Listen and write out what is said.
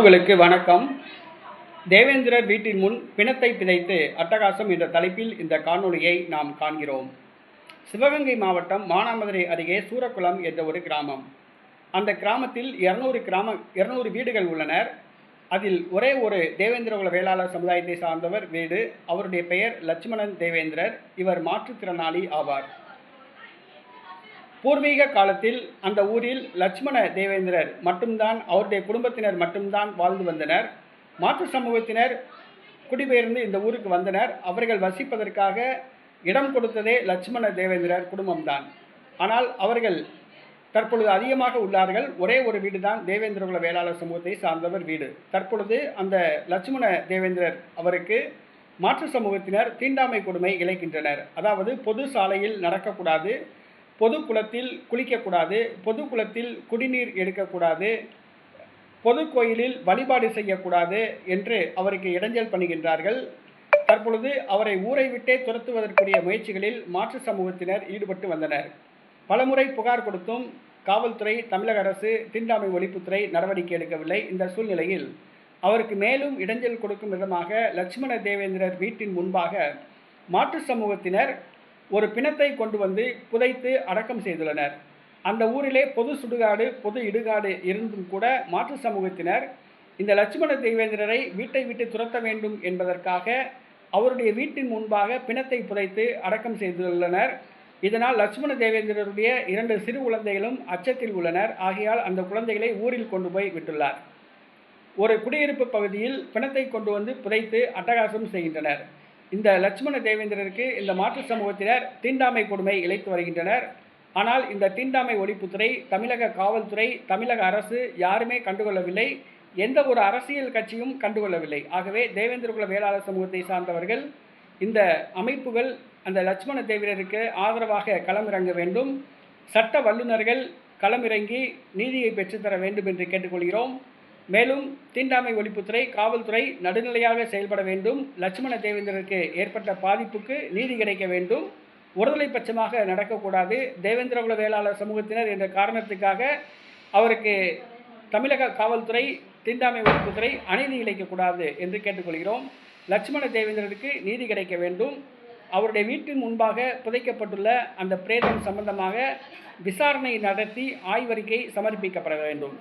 உங்களுக்கு வணக்கம். தேவேந்திரர் வீட்டின் முன் பிணத்தை பிதைத்து அட்டகாசம் என்ற தலைப்பில் இந்த காணொளியை நாம் காண்கிறோம். சிவகங்கை மாவட்டம் மானாமதுரை அருகே சூரக்குளம் என்ற ஒரு கிராமம். அந்த கிராமத்தில் இருநூறு கிராம இருநூறு வீடுகள் உள்ளனர். அதில் ஒரே ஒரு தேவேந்திரகுல வேளாளர் சமுதாயத்தை சார்ந்தவர் வீடு. அவருடைய பெயர் லட்சுமணன் தேவேந்திரர். இவர் மாற்றுத்திறனாளி ஆவார். பூர்வீக காலத்தில் அந்த ஊரில் லட்சுமண தேவேந்திரர் மட்டும்தான் அவருடைய குடும்பத்தினர் மட்டும்தான் வாழ்ந்து வந்தனர். மாற்று சமூகத்தினர் குடிபெயர்ந்து இந்த ஊருக்கு வந்தனர். அவர்கள் வசிப்பதற்காக இடம் கொடுத்ததே லட்சுமண தேவேந்திரர் குடும்பம்தான். ஆனால் அவர்கள் தற்பொழுது அதிகமாக உள்ளார்கள். ஒரே ஒரு வீடு தான் தேவேந்திரகுல வேளாளர் சமூகத்தை சார்ந்தவர் வீடு. தற்பொழுது அந்த லட்சுமண தேவேந்திரர் அவருக்கு மாற்று சமூகத்தினர் தீண்டாமை கொடுமை இழைக்கின்றனர். அதாவது பொது சாலையில் நடக்கக்கூடாது. பொது குளத்தில் குளிக்கக்கூடாது பொது குளத்தில் குடிநீர் எடுக்கக்கூடாது பொது கோயிலில் வழிபாடு செய்யக்கூடாது என்று அவருக்கு இடைஞ்சல் பண்ணுகின்றார்கள். தற்பொழுது அவரை ஊரை விட்டே துரத்துவதற்குரிய முயற்சிகளில் மாற்று சமூகத்தினர் ஈடுபட்டு வந்தனர். பலமுறை புகார் கொடுத்தும் காவல்துறை தமிழக அரசு தீண்டாமை ஒழிப்புத்துறை நடவடிக்கை எடுக்கவில்லை. இந்த சூழ்நிலையில் அவருக்கு மேலும் இடைஞ்சல் கொடுக்கும் விதமாக லட்சுமண தேவேந்திரர் வீட்டின் முன்பாக மாற்று சமூகத்தினர் ஒரு பிணத்தை கொண்டு வந்து புதைத்து அடக்கம் செய்துள்ளனர். அந்த ஊரிலே பொது சுடுகாடு பொது இடுகாடு இருந்தும் கூட மாற்று சமூகத்தினர் இந்த லட்சுமண தேவேந்திரரை வீட்டை விட்டு துரத்த வேண்டும் என்பதற்காக அவருடைய வீட்டின் முன்பாக பிணத்தை புதைத்து அடக்கம் செய்துள்ளனர். இதனால் லட்சுமண தேவேந்திரருடைய இரண்டு சிறு குழந்தைகளும் அச்சத்தில் உள்ளனர். ஆகையால் அந்த குழந்தைகளை ஊரில் கொண்டு போய் விட்டுள்ளார். ஒரு குடியிருப்பு பகுதியில் பிணத்தை கொண்டு வந்து புதைத்து அட்டகாசம் செய்கின்றனர். இந்த லட்சுமண தேவேந்திரருக்கு இந்த மாற்று சமூகத்தினர் தீண்டாமை கொடுமை இழைத்து வருகின்றனர். ஆனால் இந்த தீண்டாமை ஒழிப்புத்துறை தமிழக காவல்துறை தமிழக அரசு யாருமே கண்டுகொள்ளவில்லை. எந்த ஒரு அரசியல் கட்சியும் கண்டுகொள்ளவில்லை. ஆகவே தேவேந்திரகுல வேளாளர் சமூகத்தை சார்ந்தவர்கள் இந்த அமைப்புகள் அந்த லட்சுமண தேவிரருக்கு ஆதரவாக களமிறங்க வேண்டும். சட்ட வல்லுநர்கள் களமிறங்கி நீதியை பெற்றுத்தர வேண்டும் என்று கேட்டுக்கொள்கிறோம். மேலும் தீண்டாமை ஒழிப்புத்துறை காவல்துறை நடுநிலையாக செயல்பட வேண்டும். லட்சுமண தேவேந்திரருக்கு ஏற்பட்ட பாதிப்புக்கு நீதி கிடைக்க வேண்டும். ஒருதலை பட்சமாக நடக்கக்கூடாது. தேவேந்திரகுல வேளாளர் சமூகத்தினர் என்ற காரணத்துக்காக அவருக்கு தமிழக காவல்துறை தீண்டாமை ஒழிப்புத்துறை அநீதி இழைக்கக்கூடாது என்று கேட்டுக்கொள்கிறோம். லட்சுமண தேவேந்திரருக்கு நீதி கிடைக்க வேண்டும். அவருடைய வீட்டின் முன்பாக புதைக்கப்பட்டுள்ள அந்த பிரேதம் சம்பந்தமாக விசாரணை நடத்தி ஆய்வறிக்கை சமர்ப்பிக்கப்பட வேண்டும்.